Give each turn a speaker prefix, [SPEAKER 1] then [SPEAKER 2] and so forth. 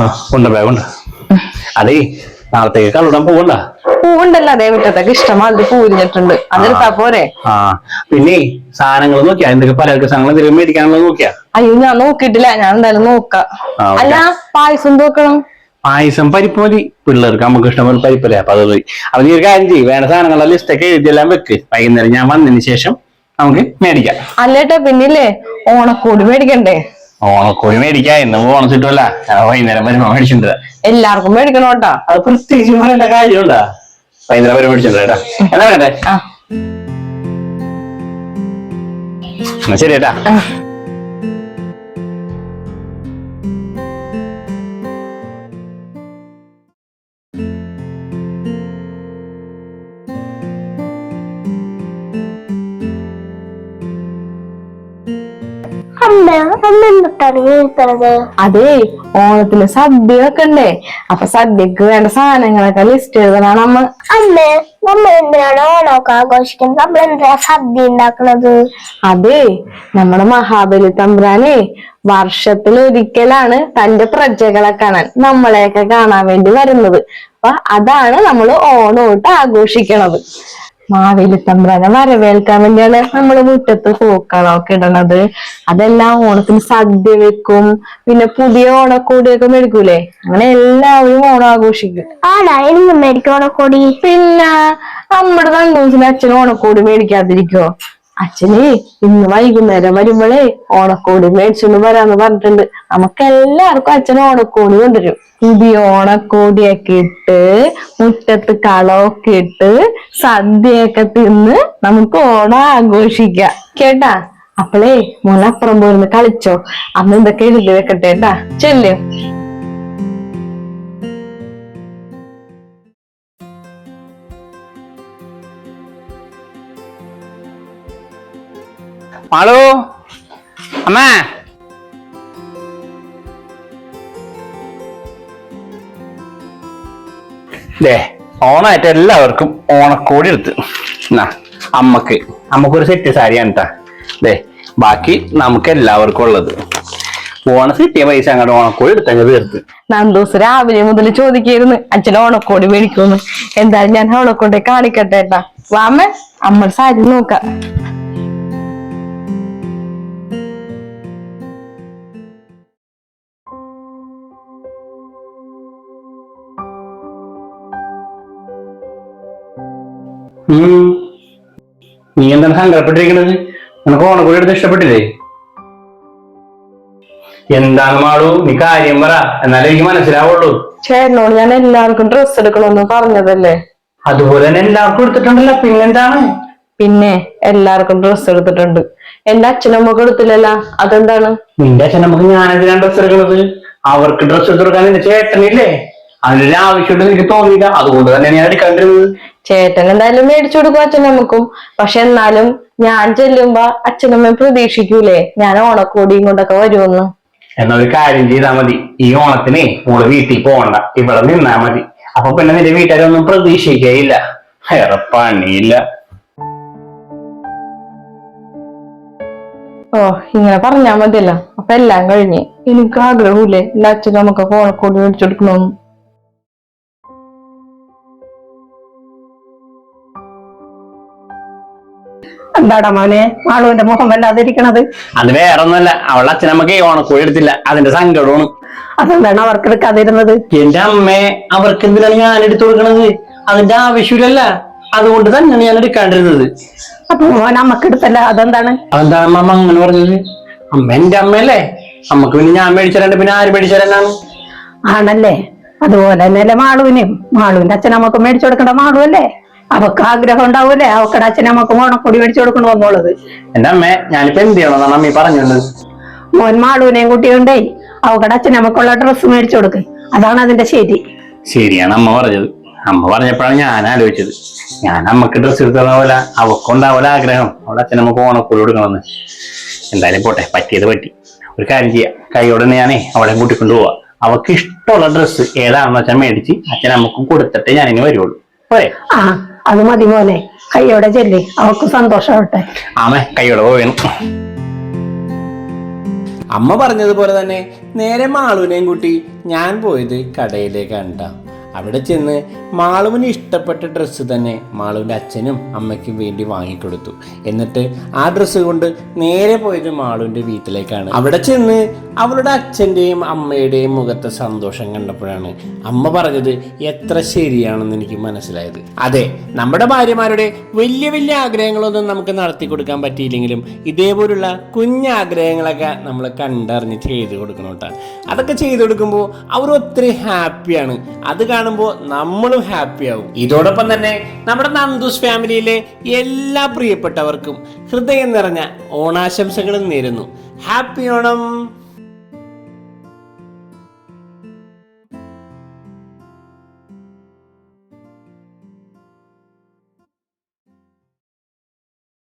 [SPEAKER 1] ആ ഉണ്ട് ബാഗുണ്ട് അതേ നാളത്തേക്ക് കള്ളിടാൻ പോകണ്ട
[SPEAKER 2] പൂവുണ്ടല്ലോ അതേ മുറ്റത്തൊക്കെ. ഇഷ്ടമാതിരി പൂരിഞ്ഞിട്ടുണ്ട്. അതെടുത്താ പോരെ?
[SPEAKER 1] ആ പിന്നെ സാധനങ്ങൾ നോക്കിയാ? എന്തൊക്കെ പലചരക്ക് സാധനങ്ങൾ എന്തെങ്കിലും മേടിക്കാനുള്ളത് നോക്കിയാ?
[SPEAKER 2] അയ്യോ ഞാൻ നോക്കിയിട്ടില്ല. ഞാൻ എന്തായാലും നോക്കാം.
[SPEAKER 1] ആ, ഓക്കേ.
[SPEAKER 2] അല്ല പായസം നോക്കണം
[SPEAKER 1] പായസം പരിപ്പ് മതി. പിള്ളേർക്ക് നമുക്ക് ഇഷ്ടംപോലെ പരിപ്പല്ലേ അപ്പൊ അത് മതി. അപ്പൊ നീ ഒരു കാര്യം ചെയ്യും വേണ്ട സാധനങ്ങളുടെ ലിസ്റ്റൊക്കെ എഴുതിയെല്ലാം വെക്ക്. വൈകുന്നേരം ഞാൻ വന്നതിന് ശേഷം നമുക്ക് മേടിക്കാം.
[SPEAKER 2] അല്ലേട്ടാ പിന്നില്ലേ? ഓണക്കോടി മേടിക്കണ്ടേ?
[SPEAKER 1] ഓണക്കോഴി മേടിക്കാം ഇന്ന് ഓണം ചുറ്റുമല്ല വൈകുന്നേരം വരുമ്പോ മേടിച്ചിട്ടുണ്ട്.
[SPEAKER 2] എല്ലാവർക്കും മേടിക്കണം കേട്ടോ.
[SPEAKER 1] അത് പ്രത്യേകിച്ച് പറയേണ്ട കാര്യമുണ്ടാ വൈകുന്നേരം വരെ മേടിച്ചിട്ടുണ്ട് കേട്ടോ. എന്നാ വേണ്ടേ എന്നാ ശരി ഏട്ടാ.
[SPEAKER 3] അമ്മ അമ്മ എന്തൊട്ടാണ്
[SPEAKER 2] അതേ ഓണത്തിന് സദ്യ വെക്കണ്ടേ അപ്പൊ സദ്യക്ക് വേണ്ട സാധനങ്ങളൊക്കെ ലിസ്റ്റ് എഴുതണം അമ്മ.
[SPEAKER 3] അമ്മ നമ്മൾ എന്തിനാണ് ഓണമൊക്കെ ആഘോഷിക്കുന്നത്? നമ്മൾ എന്താ സദ്യ ഉണ്ടാക്കണത്?
[SPEAKER 2] അതെ നമ്മുടെ മഹാബലി തമ്പുരാനെ വർഷത്തിൽ ഒരിക്കലാണ് തന്റെ പ്രജകളെ കാണാൻ നമ്മളെയൊക്കെ കാണാൻ വേണ്ടി വരുന്നത്. അപ്പൊ അതാണ് നമ്മൾ ഓണോട്ട് ആഘോഷിക്കണത്. മാവേലി തമ്പുരാനെ വരവേൽക്കാൻ വേണ്ടിയാണ് നമ്മൾ മുറ്റത്ത് പൂക്കളൊക്കെ ഇടണത്. അതെല്ലാം ഓണത്തിന് സദ്യ വെക്കും. പിന്നെ പുതിയ ഓണക്കോടിയൊക്കെ മേടിക്കൂലേ അങ്ങനെ എല്ലാവരും ഓണം ആഘോഷിക്കും.
[SPEAKER 3] ആടാ എനിക്ക് മേടിക്കണ കൊടി
[SPEAKER 2] പിന്നെ നമ്മുടെ തങ്കൂസിന് അച്ഛൻ ഓണക്കോടി മേടിക്കാതിരിക്കോ? അച്ഛനെ ഇന്ന് വൈകുന്നേരം വരുമ്പോഴേ ഓണക്കോടി മേടിച്ചോണ്ട് വരാന്ന് പറഞ്ഞിട്ടുണ്ട്. നമുക്ക് എല്ലാവർക്കും അച്ഛൻ ഓണക്കോടി കൊണ്ടുവരും. പുതിയ ഓണക്കോടിയൊക്കെ ഇട്ട് മുറ്റത്ത് കളമൊക്കെ ഇട്ട് സദ്യയൊക്കെ തിന്ന് നമുക്ക് ഓണം ആഘോഷിക്കാം. കേട്ടാ? അപ്പളേ മോനപ്പുറം പോയിരുന്ന് കളിച്ചോ. അന്ന് ഇതൊക്കെ എഴുതി വെക്കട്ടെ കേട്ടാ? ചെല്ലും.
[SPEAKER 1] മാളു? അമ്മ? ദേ ഓണായിട്ട് എല്ലാവർക്കും ഓണക്കോടി എടുത്ത്. എന്നാ അമ്മയ്ക്ക് അമ്മക്കൊരു സെറ്റ് സാരിയാണ് കേട്ടാ ദേ ബാക്കി നമുക്ക് എല്ലാവർക്കും ഉള്ളത്. ഓണ കിട്ടിയ പൈസ അങ്ങോട്ട് ഓണക്കോടി എടുത്തങ്ങ് തീർത്ത്.
[SPEAKER 2] നന്ദൂസ് രാവിലെ മുതൽ ചോദിക്കായിരുന്നു അച്ഛൻ ഓണക്കോടി മേടിക്കുമെന്ന്. എന്തായാലും ഞാൻ ഓണക്കോട്ടെ കാണിക്കട്ടെ ഏട്ടാ വാമ അമ്മ സാരി നോക്കാം.
[SPEAKER 1] നീ എന്താണ് സങ്കടപ്പെട്ടിരിക്കുന്നത്? നിനക്ക് കൂടി എടുത്ത് ഇഷ്ടപ്പെട്ടില്ലേ? എന്താണ് മാളു? നീ കാര്യം പറ. എന്നാലേ എനിക്ക് മനസ്സിലാവുള്ളൂ.
[SPEAKER 2] ചേട്ടനോട് ഞാൻ എല്ലാവർക്കും ഡ്രസ് എടുക്കണമെന്ന് പറഞ്ഞതല്ലേ?
[SPEAKER 1] അതുപോലെ തന്നെ എല്ലാവർക്കും എടുത്തിട്ടുണ്ടല്ലോ. പിന്നെന്താണ്?
[SPEAKER 2] പിന്നെ എല്ലാവർക്കും ഡ്രസ് എടുത്തിട്ടുണ്ട്. എന്റെ അച്ഛനമ്മക്ക് എടുത്തില്ലല്ല. അതെന്താണ്?
[SPEAKER 1] നിന്റെ അച്ഛനമ്മക്ക് ഞാനെന്തിനാണ് ഡ്രസ് എടുക്കുന്നത്? അവർക്ക് ഡ്രസ് എടുത്തെടുക്കാൻ ചേട്ടനില്ലേ? അതിന്റെ ആവശ്യമായിട്ട് എനിക്ക് തോന്നിയില്ല. അതുകൊണ്ട് തന്നെ ഞാൻ എടുക്കാണ്ടിരുന്നത്.
[SPEAKER 2] ചേട്ടൻ എന്തായാലും മേടിച്ചു കൊടുക്കും അച്ഛനമ്മക്കും. പക്ഷെ എന്നാലും ഞാൻ ചെല്ലുമ്പോ അച്ഛനമ്മ പ്രതീക്ഷിക്കൂലേ ഞാൻ ഓണക്കോടിയും കൊണ്ടൊക്കെ വരുമെന്ന്.
[SPEAKER 1] എന്നാ ഒരു കാര്യം ചെയ്താൽ മതി. ഈ ഓണത്തിന് മോൾ വീട്ടിൽ പോകണ്ട ഇവിടെ നിന്നാ മതി. അപ്പൊ പിന്നെ നിന്റെ വീട്ടുകാരൊന്നും പ്രതീക്ഷിക്കുകയില്ല വേറെ പണിയില്ല.
[SPEAKER 2] ഓ ഇങ്ങനെ പറഞ്ഞാ മതിയല്ലോ. അപ്പൊ എല്ലാം കഴിഞ്ഞ്. എനിക്ക് ആഗ്രഹമില്ലേ എന്റെ അച്ഛനും നമുക്ക് ഓണക്കോടി മേടിച്ചു കൊടുക്കണമെന്ന്.
[SPEAKER 4] എന്താടാ മോനെ? മാളുവിന്റെ മുഖം വല്ലാതിരിക്കണത്.
[SPEAKER 1] അത് വേറെ ഒന്നുമല്ല അവളുടെ അച്ഛൻ നമുക്ക് ഈ ഓണക്കോഴി എടുത്തില്ല. അതിന്റെ സങ്കടമാണ്.
[SPEAKER 4] അതെന്താണ് അവർക്ക് എടുക്കാതിരുന്നത്?
[SPEAKER 1] എന്റെ അമ്മേ അവർക്ക് എന്തിനാണ് ഞാൻ എടുത്തു കൊടുക്കണത്? അതിന്റെ ആവശ്യമില്ലല്ല. അതുകൊണ്ട് തന്നെയാണ് ഞാൻ എടുക്കാണ്ടിരുന്നത്.
[SPEAKER 4] അപ്പൊ മോൻ അമ്മയ്ക്ക് എടുത്തല്ല. അതെന്താണ്?
[SPEAKER 1] അതെന്താ അമ്മ അങ്ങനെ പറഞ്ഞത്? അമ്മ എന്റെ അമ്മയല്ലേ? അമ്മയ്ക്ക് പിന്നെ ഞാൻ മേടിച്ചരണ്ട് പിന്നെ ആര് മേടിച്ചരണ്ടാണ്
[SPEAKER 4] ആണല്ലേ? അതുപോലെ തന്നെയല്ലേ മാളുവിനും മാളുവിന്റെ അച്ഛനമ്മക്ക് മേടിച്ചു കൊടുക്കേണ്ട മാളു അല്ലേ അവക്ക് ആഗ്രഹം ഉണ്ടാവൂലേ അവക്കടെ അച്ഛനമ്മക്ക് ഓണക്കൊടി മേടിച്ചു കൊടുക്കണു എന്നുള്ളത്
[SPEAKER 1] എന്റെ അമ്മേ ഞാനിപ്പോ എന്ത് ചെയ്യണമെന്നാണ് അമ്മ ഈ പറഞ്ഞത്
[SPEAKER 4] മോൻ മാളുവിനെയും കുട്ടിയുണ്ടേ അവക്കടെ അച്ഛനമ്മക്കുള്ള ഡ്രസ്സ് മേടിച്ചു കൊടുക്ക്. അതാണ് അതിന്റെ ശരി.
[SPEAKER 1] ശരിയാണ് അമ്മ പറഞ്ഞത്. അമ്മ പറഞ്ഞപ്പോഴാണ് ഞാൻ ആലോചിച്ചത്. ഞാൻ അമ്മയ്ക്ക് ഡ്രസ്സ് എടുത്തത് പോലെ അവക്കുണ്ടാവല ആഗ്രഹം. അവളുടെ അച്ഛൻ നമുക്ക് ഓണക്കൂടി കൊടുക്കണമെന്ന്. എന്തായാലും പോട്ടെ പറ്റിയത് പറ്റി. ഒരു കാര്യം ചെയ്യാം. കൈയോടെ ഞാനേ അവളെ കൂട്ടിക്കൊണ്ട് പോവാ. അവക്ക് ഇഷ്ടമുള്ള ഡ്രസ്സ് ഏതാണെന്ന് വെച്ചാൽ മേടിച്ച് അച്ഛൻ അമ്മക്കും കൊടുത്തിട്ടേ ഞാനിനി വരുള്ളൂ പോരെ?
[SPEAKER 4] ആ അത് മതി മോനെ. കൈയോടെ ചെല്ലി. അവക്ക് സന്തോഷമാവട്ടെ
[SPEAKER 1] ആമേ കൈയോടെ പോവേണം
[SPEAKER 5] അമ്മ പറഞ്ഞതുപോലെ തന്നെ നേരെ മാളുവിനെയും കൂട്ടി ഞാൻ പോയത് കടയിലേക്കാണ് ട്ടാ. അവിടെ ചെന്ന് മാളുവിന് ഇഷ്ടപ്പെട്ട ഡ്രസ്സ് തന്നെ മാളുവിന്റെ അച്ഛനും അമ്മയ്ക്കും വേണ്ടി വാങ്ങിക്കൊടുത്തു. എന്നിട്ട് ആ ഡ്രസ്സ് കൊണ്ട് നേരെ പോയത് മാളുവിന്റെ വീട്ടിലേക്കാണ്. അവിടെ ചെന്ന് അവളുടെ അച്ഛന്റെയും അമ്മയുടെയും മുഖത്തെ സന്തോഷം കണ്ടപ്പോഴാണ് അമ്മ പറഞ്ഞത് എത്ര ശരിയാണെന്ന് എനിക്ക് മനസ്സിലായത്. അതെ നമ്മുടെ ഭാര്യമാരുടെ വലിയ വലിയ ആഗ്രഹങ്ങളൊന്നും നമുക്ക് നടത്തി കൊടുക്കാൻ പറ്റിയില്ലെങ്കിലും ഇതേപോലുള്ള കുഞ്ഞാഗ്രഹങ്ങളൊക്കെ നമ്മൾ കണ്ടറിഞ്ഞ് ചെയ്ത് കൊടുക്കണം കേട്ടോ. അതൊക്കെ ചെയ്തു കൊടുക്കുമ്പോൾ അവർ ഒത്തിരി ഹാപ്പിയാണ് അത് കാണുമ്പോൾ നമ്മളും ഹാപ്പി ആവും. ഇതോടൊപ്പം തന്നെ നമ്മുടെ നന്ദൂസ് ഫാമിലിയിലെ എല്ലാ പ്രിയപ്പെട്ടവർക്കും ഹൃദയം നിറഞ്ഞ ഓണാശംസകളും നേരുന്നു. ഹാപ്പി ഓണം!